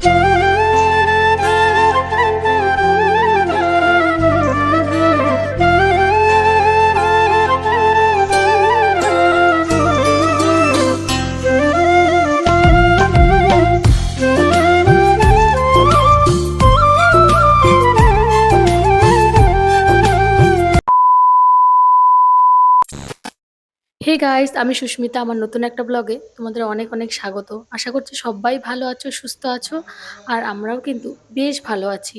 Thank you. Hey guys আমি সুস্মিতা আমার নতুন একটা ব্লগে তোমাদের অনেক অনেক স্বাগত। আশা করছি সবাই ভালো আছো, সুস্থ আছো, আর আমরাও কিন্তু বেশ ভালো আছি।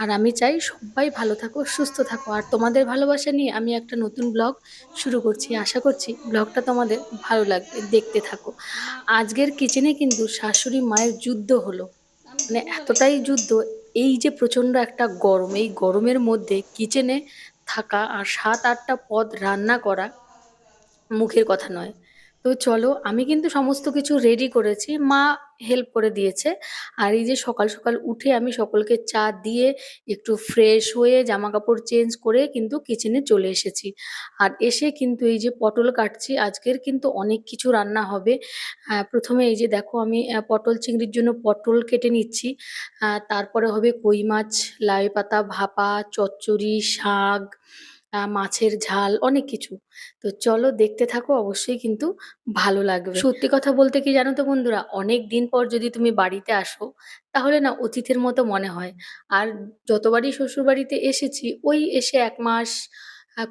আর আমি চাই সবাই ভালো থাকো, সুস্থ থাকো। আর তোমাদের ভালোবাসা নিয়ে আমি একটা নতুন ব্লগ শুরু করছি। আশা করছি ব্লগটা তোমাদের ভালো লাগবে, দেখতে থাকো। আজকের কিচেনে কিন্তু শাশুড়ি মায়ের যুদ্ধ হলো। মানে এতটাই যুদ্ধ, এই যে প্রচণ্ড একটা গরম, এই গরমের মধ্যে কিচেনে থাকা আর সাত আটটা পদ রান্না করা মুখের কথা নয়। তো চলো, আমি কিন্তু সমস্ত কিছু রেডি করেছি। মা হেল্প করে দিয়েছে। আর এই যে সকাল সকাল উঠে আমি সকলকে চা দিয়ে একটু ফ্রেশ হয়ে জামা কাপড় চেঞ্জ করে কিন্তু কিচেনে চলে এসেছি। আর এসে কিন্তু এই যে পটল কাটছি, আজকের কিন্তু অনেক কিছু রান্না হবে। প্রথমে এই যে দেখো আমি পটল চিংড়ির জন্য পটল কেটে নিচ্ছি। তারপরে হবে কই মাছ, লাই পাতা, ভাপা, চচ্চড়ি, শাক মাছের ঝাল, অনেক কিছু। তো চলো দেখতে থাকো, অবশ্যই কিন্তু ভালো লাগবে। সত্যি কথা বলতে কি জানো তো বন্ধুরা, অনেক দিন পর যদি তুমি বাড়িতে আসো, তাহলে না অতীতের মতো মনে হয়। আর যতবারই শ্বশুর বাড়িতে এসেছি, ওই এসে এক মাস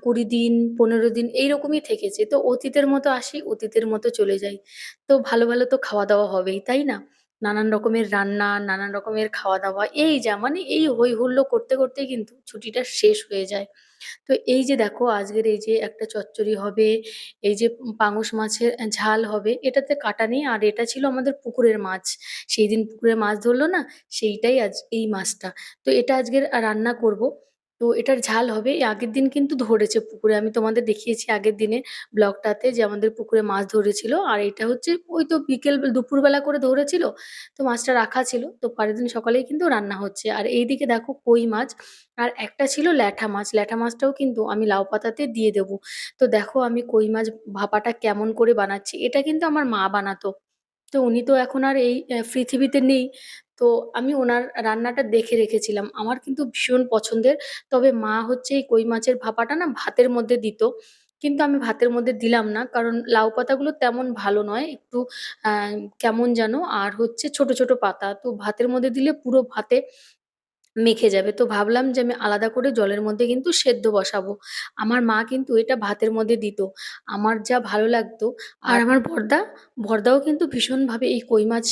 কুড়ি দিন, পনেরো দিন এইরকমই থেকেছে। তো অতীতের মতো আসি, অতীতের মতো চলে যাই। তো ভালো ভালো তো খাওয়া দাওয়া হবেই, তাই না? নানান রকমের রান্না, নানান রকমের খাওয়া দাওয়া এই যা মানে এই হই হুল্লো করতে করতে কিন্তু ছুটিটা শেষ হয়ে যায়। তো এই যে দেখো, আজকের এই যে একটা চচ্চড়ি হবে, এই যে পাঙাশ মাছের ঝাল হবে, এটাতে কাটা নেই, আর এটা ছিল আমাদের পুকুরের মাছ। সেই দিন পুকুরে মাছ ধরলো না, সেইটাই আজ এই মাছটা। তো এটা আজকের রান্না করব। তো এটার ঝাল হবে। এই আগের দিন কিন্তু ধরেছে পুকুরে। আমি তোমাদের দেখিয়েছি আগের দিনে ব্লগটাতে যে আমাদের পুকুরে মাছ ধরেছিল। আর এটা হচ্ছে ওই তো বিকেল দুপুরবেলা করে ধরেছিল। তো মাছটা রাখা ছিল। তো পরের দিন সকালেই কিন্তু রান্না হচ্ছে। আর এইদিকে দেখো কই মাছ। আর একটা ছিল ল্যাঠা মাছ। ল্যাঠা মাছটাও কিন্তু আমি লাউ পাতাতে দিয়ে দেবো। তো দেখো আমি কই মাছ ভাপাটা কেমন করে বানাচ্ছি। এটা কিন্তু আমার মা বানাতো। তো উনি তো এখন আর এই পৃথিবীতে নেই। তো আমি ওনার রান্নাটা দেখে রেখেছিলাম। আমার কিন্তু ভীষণ পছন্দের। তবে মা হচ্ছে এই কই মাছের ভাপাটা না ভাতের মধ্যে দিত। কিন্তু আমি ভাতের মধ্যে দিলাম না কারণ লাউ পাতাগুলো তেমন ভালো নয়। একটু কেমন যেন? আর হচ্ছে ছোট ছোট পাতা। তো ভাতের মধ্যে দিলে পুরো ভাতে মেখে যাবে। তো ভাবলাম যে আমি আলাদা করে জলের মধ্যে কিন্তু সেদ্ধ বসাবো। আমার মা কিন্তু এটা ভাতের মধ্যে দিত। আমার যা ভালো লাগতো আর আমার বড়দা, বড়দাও কিন্তু ভীষণভাবে এই কই মাছ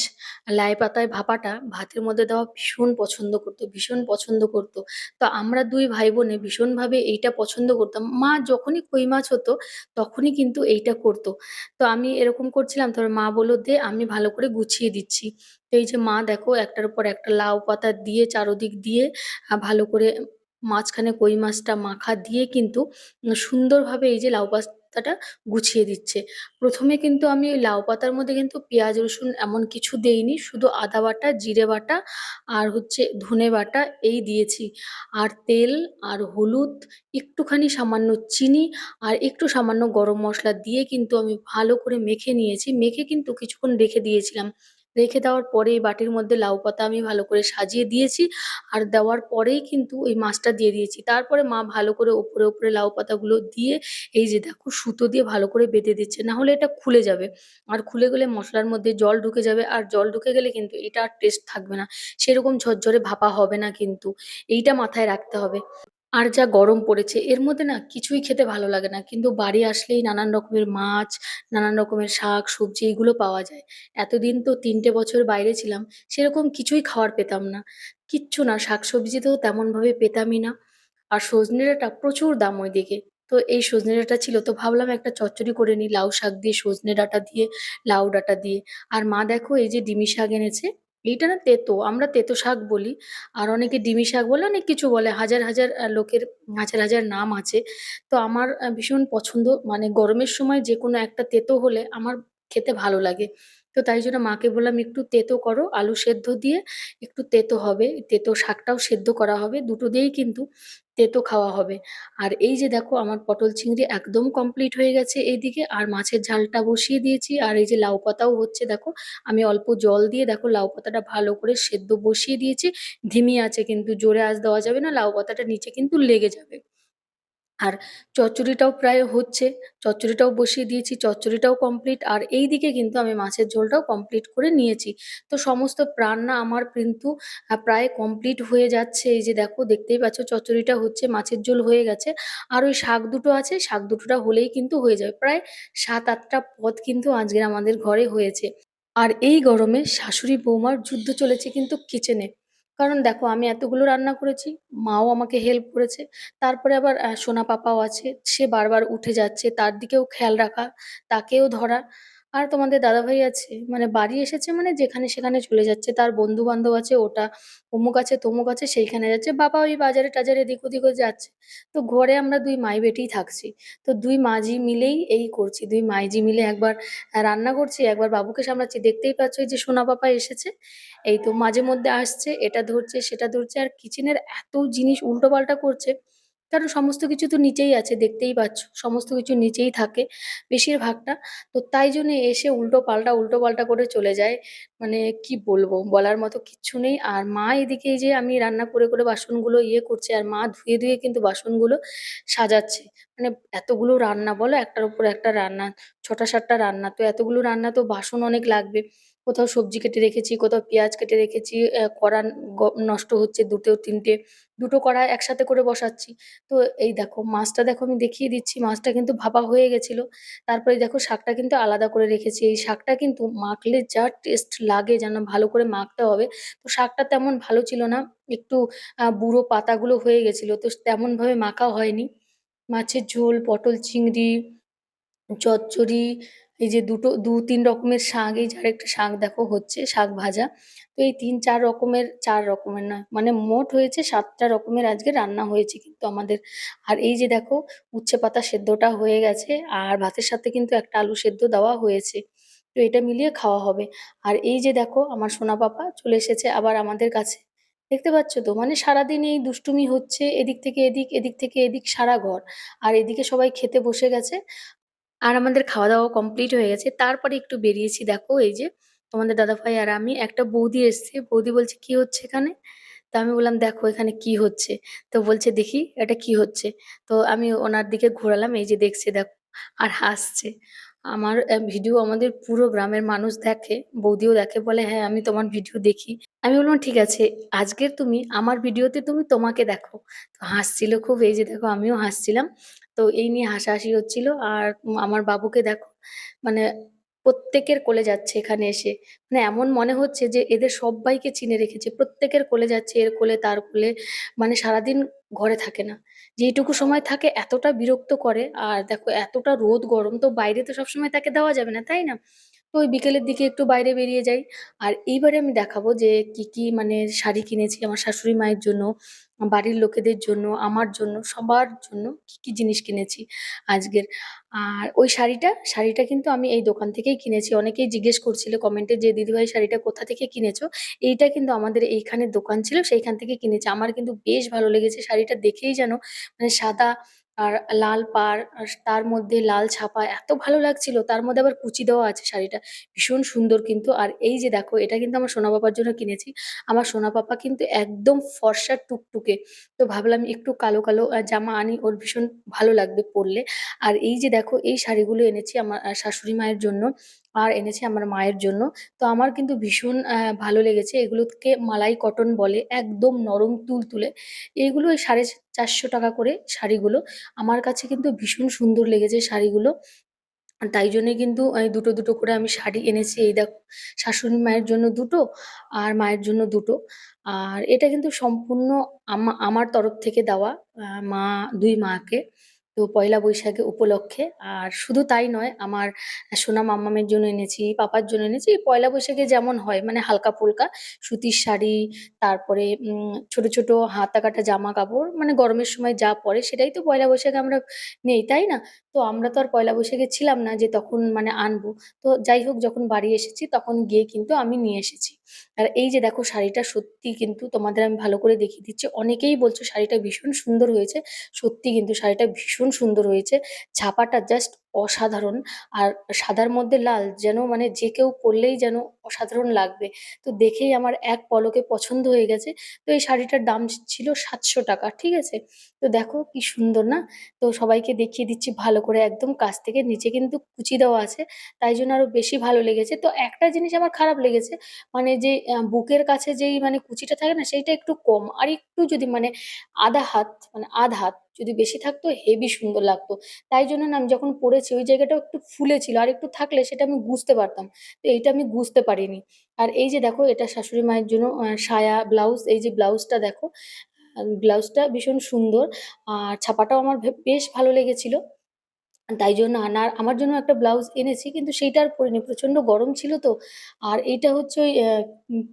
লাই পাতায় ভাপাটা ভাতের মধ্যে দেওয়া ভীষণ পছন্দ করতো, ভীষণ পছন্দ করতো। তো আমরা দুই ভাই বোনে ভীষণভাবে এইটা পছন্দ করতাম। মা যখনই কই মাছ হতো তখনই কিন্তু এইটা করতো। তো আমি এরকম করছিলাম তারপর মা বলল, "দে আমি ভালো করে গুছিয়ে দিচ্ছি।" এই যে মা দেখো একটার উপর একটা লাউ পাতা দিয়ে চারোদিক দিয়ে ভালো করে মাঝখানে কই মাছটা মাখা দিয়ে কিন্তু সুন্দরভাবে এই যে লাউ পাতাটা গুছিয়ে দিচ্ছে। প্রথমে কিন্তু আমি ওই লাউ পাতার মধ্যে কিন্তু পেঁয়াজ, রসুন এমন কিছু দেইনি। শুধু আদা বাটা, জিরে বাটা আর হচ্ছে ধনে বাটা এই দিয়েছি। আর তেল আর হলুদ, একটুখানি সামান্য চিনি আর একটু সামান্য গরম মশলা দিয়ে কিন্তু আমি ভালো করে মেখে নিয়েছি। মেখে কিন্তু কিছুক্ষণ রেখে দিয়েছিলাম। রেখে দেওয়ার পরে এই বাটির মধ্যে লাউ পাতা আমি ভালো করে সাজিয়ে দিয়েছি। আর দেওয়ার পরেই কিন্তু ওই মাছটা দিয়ে দিয়েছি। তারপরে মা ভালো করে ওপরে, ওপরে লাউ পাতাগুলো দিয়ে এই যে দেখো সুতো দিয়ে ভালো করে বেঁধে দিচ্ছে। না হলে এটা খুলে যাবে। আর খুলে গেলে মশলার মধ্যে জল ঢুকে যাবে। আর জল ঢুকে গেলে কিন্তু এটা আর টেস্ট থাকবে না। সেরকম ঝরঝরে ভাপা হবে না কিন্তু। এইটা মাথায় রাখতে হবে। আর যা গরম পড়েছে এর মধ্যে না কিছুই খেতে ভালো লাগে না। কিন্তু বাড়ি আসলেই নানান রকমের মাছ, নানান রকমের শাক, সবজি এগুলো পাওয়া যায়। এতদিন তো তিনটে বছর বাইরে ছিলাম, সেরকম কিছুই খাওয়ার পেতাম না। কিচ্ছু না, শাক সবজি তো তেমনভাবে পেতামই না। আর সজনে ডাঁটা প্রচুর দাম ওইদিকে। তো এই সজনে ডাঁটা ছিল তো ভাবলাম একটা চচ্চড়ি করে নিই লাউ শাক দিয়ে, সজনে ডাঁটা দিয়ে, লাউ ডাঁটা দিয়ে। আর মা দেখো এই যে ডিমি শাক এনেছে। এইটা না তেতো আমরা তেতো শাক বলি। আর অনেকে ডিমি শাক বলে, অনেক কিছু বলে। হাজার, হাজার লোকের হাজার, হাজার নাম আছে। তো আমার ভীষণ পছন্দ মানে গরমের সময় যেকোনো একটা তেতো হলে আমার খেতে ভালো লাগে। তো তাই জন্য মাকে বললাম, একটু তেতো করো, আলু সেদ্ধ দিয়ে একটু তেতো হবে। তেতো শাকটাও সেদ্ধ করা হবে, দুটো দিয়েই কিন্তু তেতো খাওয়া হবে। আর এই যে দেখো, আমার পটল চিংড়ি একদম কমপ্লিট হয়ে গেছে এইদিকে, আর মাছের ঝালটা বসিয়ে দিয়েছি, আর এই যে লাউ পাতাও হচ্ছে দেখো, আমি অল্প জল দিয়ে দেখো লাউ পাতাটা ভালো করে সেদ্ধ বসিয়ে দিয়েছি, ধিমি আছে কিন্তু জোরে আঁচ দেওয়া যাবে না, লাউ পাতাটা নিচে কিন্তু লেগে যাবে। আর চচ্চড়িটাও প্রায় হচ্ছে। চচ্চড়িটাও বসিয়ে দিয়েছি, চচ্চড়িটাও কমপ্লিট আর এই দিকে কিন্তু আমি মাছের ঝোলটাও কমপ্লিট করে নিয়েছি। তো সমস্ত রান্না আমার কিন্তু প্রায় কমপ্লিট হয়ে যাচ্ছে। এই যে দেখো, দেখতেই পাচ্ছ চচ্চড়িটা হচ্ছে মাছের ঝোল হয়ে গেছে। আর ওই শাক দুটো আছে, শাক দুটোটা হলেই কিন্তু হয়ে যাবে। প্রায় সাত আটটা পদ কিন্তু আজকের আমাদের ঘরে হয়েছে। আর এই গরমে শাশুড়ি বৌমার যুদ্ধ চলেছে কিন্তু কিচেনে কারণ দেখো আমি এতগুলো রান্না করেছি, মাও আমাকে হেল্প করেছে, তারপরে আবার সোনা পাপাও আছে, সে বারবার উঠে যাচ্ছে, তার দিকেও খেয়াল রাখা, তাকেও ধরা আর তোমাদের দাদাভাই আছে মানে বাড়ি এসেছে মানে যেখানে সেখানে চলে যাচ্ছে, তার বন্ধু বান্ধব আছে, ওটা অমুক আছে, তমুক আছে, সেইখানে যাচ্ছে, বাবা ওই বাজারে টাজারে এদিক ওদিকও যাচ্ছে। তো ঘরে আমরা দুই মাই বেটেই থাকছি, তো দুই মাঝি মিলেই এই করছি, দুই মাইজি মিলে একবার রান্না করছি, একবার বাবুকে সামলাচ্ছি, দেখতেই পাচ্ছ যে সোনা পাপা এসেছে, এই তো মাঝে মধ্যে আসছে, এটা ধরছে, সেটা ধরছে, আর কিচেনের এত জিনিস উল্টো পাল্টা করছে কারণ সমস্ত কিছু তো নিচেই আছে, দেখতেই পাচ্ছ। সমস্ত কিছু নিচেই থাকে বেশিরভাগটা। তো তাই জন্য এসে উল্টো পাল্টা উল্টো পাল্টা করে চলে যায়। মানে কি বলব, বলার মতো কিচ্ছু নেই। আর মা এদিকে যে আমি রান্না করে করে বাসনগুলো ইয়ে করছে, আর মা ধুয়ে ধুয়ে কিন্তু বাসনগুলো সাজাচ্ছে। মানে এতগুলো রান্না, বলো একটার উপর একটা রান্না, ছটা, সাতটা রান্না, তো এতগুলো রান্না তো বাসন অনেক লাগবে। কোথাও সবজি কেটে রেখেছি, কোথাও পেঁয়াজ কেটে রেখেছি কড়া নষ্ট হচ্ছে দুটো, তিনটে, দুটো কড়া একসাথে করে বসাচ্ছি। তো এই দেখো মাছটা দেখো আমি দেখিয়ে দিচ্ছি, মাছটা কিন্তু ভাপা হয়ে গেছিল। তারপরে দেখো শাকটা কিন্তু আলাদা করে রেখেছি। এই শাকটা কিন্তু মাখলে যা টেস্ট লাগে যেন ভালো করে মাখতে হবে। তো শাকটা তেমন ভালো ছিল না, একটু বুড়ো পাতাগুলো হয়ে গেছিল। তো তেমনভাবে মাখা হয়নি। মাছের ঝোল, পটল, চিংড়ি, চচ্চড়ি এই যে দুটো, দু, তিন রকমের শাক, এই যে আরেকটা শাক দেখো হচ্ছে, শাক ভাজা। তো এই তিন, চার রকমের চার রকমের নয় মানে মোট হয়েছে সাতটা রকমের আজকে রান্না হয়েছে কিন্তু আমাদের। আর এই যে দেখো উচ্ছে পাতা সেদ্ধটা হয়ে গেছে, আর ভাতের সাথে কিন্তু একটা আলু সেদ্ধ দেওয়া হয়েছে। তো এটা মিলিয়ে খাওয়া হবে। আর এই যে দেখো আমার সোনা পাপা চলে এসেছে আবার আমাদের কাছে। দেখতে পাচ্ছ তো? মানে সারাদিন এই দুষ্টুমি হচ্ছে, এদিক থেকে এদিক এদিক থেকে এদিক সারা ঘর। আর এদিকে সবাই খেতে বসে গেছে। আর আমাদের খাওয়া দাওয়া কমপ্লিট হয়ে গেছে। তারপরে একটু বেরিয়েছি, দেখো, এই যে তোমাদের দাদাভাই আর আমি একটা বৌদি এসছে। বৌদি বলছে, কি হচ্ছে এখানে? তো আমি বললাম, দেখো, এখানে কি হচ্ছে? তো বলছে, দেখি, এটা কি হচ্ছে? তো আমি ওনার দিকে ঘোরালাম, এই যে দেখছে, দেখো, আর হাসছে। আমার ভিডিও আমাদের পুরো গ্রামের মানুষ দেখে, বৌদিও দেখে, বলে হ্যাঁ আমি তোমার ভিডিও দেখি। আমি বললাম, ঠিক আছে, আজকের তুমি, আমার ভিডিওতে তুমি তোমাকে দেখো। তো হাসছিল খুব, এই যে দেখো, আমিও হাসছিলাম। তো এই নিয়ে হাসাহাসি হচ্ছিল, আর আমার বাবুকে দেখো মানে প্রত্যেকের কোলে যাচ্ছে এখানে এসে। মানে এমন মনে হচ্ছে যে এদের সব্বাইকে চিনে রেখেছে। প্রত্যেকের কোলে যাচ্ছে, এর কোলে তার কোলে মানে সারাদিন ঘরে থাকে না। যেইটুকু সময় থাকে এতটা বিরক্ত করে, আর দেখো এতটা রোদ গরম, তো বাইরে তো সবসময় তাকে দেওয়া যাবে না, তাই না? তো ওই বিকেলের দিকে একটু বাইরে বেরিয়ে যাই। আর এইবারে আমি দেখাবো যে কি কি মানে শাড়ি কিনেছি আমার শাশুড়ি মায়ের জন্য, বাড়ির লোকেদের জন্য, আমার জন্য, সবার জন্য কি কি জিনিস কিনেছি আজকের। আর ওই শাড়িটা শাড়িটা কিন্তু আমি এই দোকান থেকেই কিনেছি। অনেকেই জিজ্ঞেস করছিল, কমেন্টে যে দিদিভাই শাড়িটা কোথা থেকে কিনেছো? এইটা কিন্তু আমাদের এইখানে দোকান ছিল, সেইখান থেকে কিনেছি। আমার কিন্তু বেশ ভালো লেগেছে শাড়িটা দেখেই যেন মানে সাদা আর লাল পাড়, আর তার মধ্যে লাল ছাপা এত ভালো লাগছিল। তার মধ্যে আবার কুচি দেওয়া আছে শাড়িটা। ভীষণ সুন্দর কিন্তু। আর এই যে দেখো, এটা কিন্তু আমার সোনা পাপার জন্য কিনেছি। আমার সোনা পাপা কিন্তু একদম ফর্সা টুকটুকে। তো ভাবলাম একটু কালো কালো জামা আনি, ওর ভীষণ ভালো লাগবে পরলে। আর এই যে দেখো, এই শাড়িগুলো এনেছি আমার শাশুড়ি মায়ের জন্য। আর এনেছে আমার মায়ের জন্য। তো আমার কিন্তু ভীষণ ভালো লেগেছে। এগুলোকে মালাই কটন বলে, একদম নরম তুলতুলে। এইগুলো সাড়ে চারশো টাকা করে শাড়িগুলো। আমার কাছে কিন্তু ভীষণ সুন্দর লেগেছে শাড়িগুলো। তাই জন্যে কিন্তু দুটো দুটো করে আমি শাড়ি এনেছি। এই দেখো, শাশুড়ি মায়ের জন্য দুটো আর মায়ের জন্য দুটো। আর এটা কিন্তু সম্পূর্ণ আমা, আমার তরফ থেকে দেওয়া মা, দুই মাকে। তো পয়লা বৈশাখে উপলক্ষে। আর শুধু তাই নয়, আমার সোনা মাম্মামের জন্য এনেছি, পাপার জন্য এনেছি। পয়লা বৈশাখে যেমন হয় মানে হালকা ফুলকা সুতির শাড়ি, তারপরে ছোট ছোট হাতা কাটা জামা কাপড় মানে গরমের সময় যা পরে সেটাই তো পয়লা বৈশাখে আমরা নেই, তাই না? তো আমরা তো আর পয়লা বৈশাখে ছিলাম না যে তখন মানে আনব। তো যাই হোক, যখন বাড়ি এসেছি তখন গিয়ে কিন্তু আমি নিয়ে এসেছি। আর এই যে দেখো শাড়িটা সত্যি কিন্তু তোমাদের আমি ভালো করে দেখিয়ে দিচ্ছি। অনেকেই বলছো শাড়িটা ভীষণ সুন্দর হয়েছে। সত্যি কিন্তু শাড়িটা ভীষণ সুন্দর হয়েছে। ছাপাটা জাস্ট অসাধারণ। আর সাদার মধ্যে লাল যেন মানে যে কেউ পরলেই যেন অসাধারণ লাগবে। তো দেখেই আমার এক পলকে পছন্দ হয়ে গেছে। তো এই শাড়িটার দাম ছিল সাতশো টাকা, ঠিক আছে? তো দেখো কি সুন্দর না? তো সবাইকে দেখিয়ে দিচ্ছি ভালো করে একদম কাছ থেকে। নিচে কিন্তু কুচি দেওয়া আছে, তাই জন্য আরও বেশি ভালো লেগেছে। তো একটা জিনিস আমার খারাপ লেগেছে মানে যে বুকের কাছে যেই মানে কুচিটা থাকে না, সেইটা একটু কম। আর একটু যদি মানে আধা হাত মানে আধ হাত যদি বেশি থাকতো হেভি সুন্দর লাগতো। তাই জন্য না আমি যখন পড়েছি ওই জায়গাটাও একটু ফুলে ছিল আর একটু থাকলে সেটা আমি বুঝতে পারতাম। তো এইটা আমি বুঝতে পারিনি। আর এই যে দেখো, এটা শাশুড়ি মায়ের জন্য সায়া ব্লাউজ এই যে ব্লাউজটা দেখো ব্লাউজটা ভীষণ সুন্দর। আর ছাপাটাও আমার বেশ ভালো লেগেছিল। তাই জন্য আনার, আমার জন্য একটা ব্লাউজ এনেছি, কিন্তু সেইটা আর পরিনি, প্রচণ্ড গরম ছিল তো। আর এইটা হচ্ছে ওই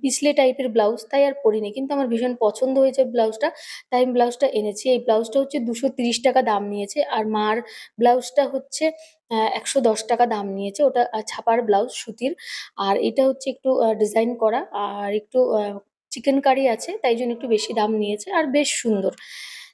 পিছলে টাইপের ব্লাউজ, তাই আর পরিনি, কিন্তু আমার ভীষণ পছন্দ হয়েছে ব্লাউজটা, তাই আমি ব্লাউজটা এনেছি। এই ব্লাউজটা হচ্ছে দুশো তিরিশ টাকা দাম নিয়েছে, আর মার ব্লাউজটা হচ্ছে একশো দশ টাকা দাম নিয়েছে, ওটা ছাপার ব্লাউজ, সুতির। আর এটা হচ্ছে একটু ডিজাইন করা, আর একটু চিকেন কারি আছে, তাই জন্য একটু বেশি দাম নিয়েছে, আর বেশ সুন্দর।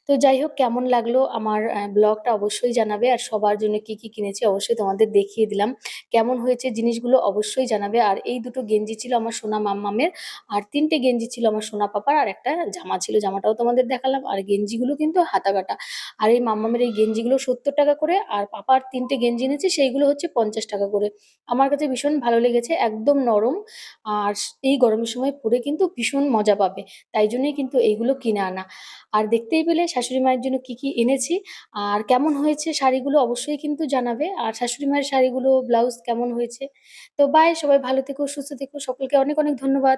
তো যাই হোক কেমন লাগল আমার ব্লগটা অবশ্যই জানাবে আর সবার জন্য কি কি কিনেছি অবশ্যই তোমাদের দেখিয়ে দিলাম। কেমন হয়েছে জিনিসগুলো অবশ্যই জানাবে। আর এই দুটো গেঞ্জি ছিল আমার সোনা মাম্মামের, আর তিনটে গেঞ্জি ছিল আমার সোনা পাপার, আর একটা জামা ছিল। জামাটাও তোমাদের দেখালাম। আর গেঞ্জিগুলো কিন্তু হাতা কাটা আর এই মাম্মামের এই গেঞ্জিগুলো সত্তর টাকা করে, আর পাপার তিনটে গেঞ্জি এনেছি, সেইগুলো হচ্ছে পঞ্চাশ টাকা করে। আমার কাছে ভীষণ ভালো লেগেছে, একদম নরম। আর এই গরমের সময় পরে কিন্তু ভীষণ মজা পাবে। তাই জন্যই কিন্তু এইগুলো কিনে আনা। আর দেখতেই পেলে শাশুড়ি মায়ের জন্য কি কি এনেছি, আর কেমন হয়েছে শাড়িগুলো অবশ্যই কিন্তু জানাবে, আর শাশুড়ি মায়ের শাড়িগুলো, ব্লাউজ কেমন হয়েছে। তো বাই সবাই ভালো থেকো, সুস্থ থেকো, সকলকে অনেক অনেক ধন্যবাদ।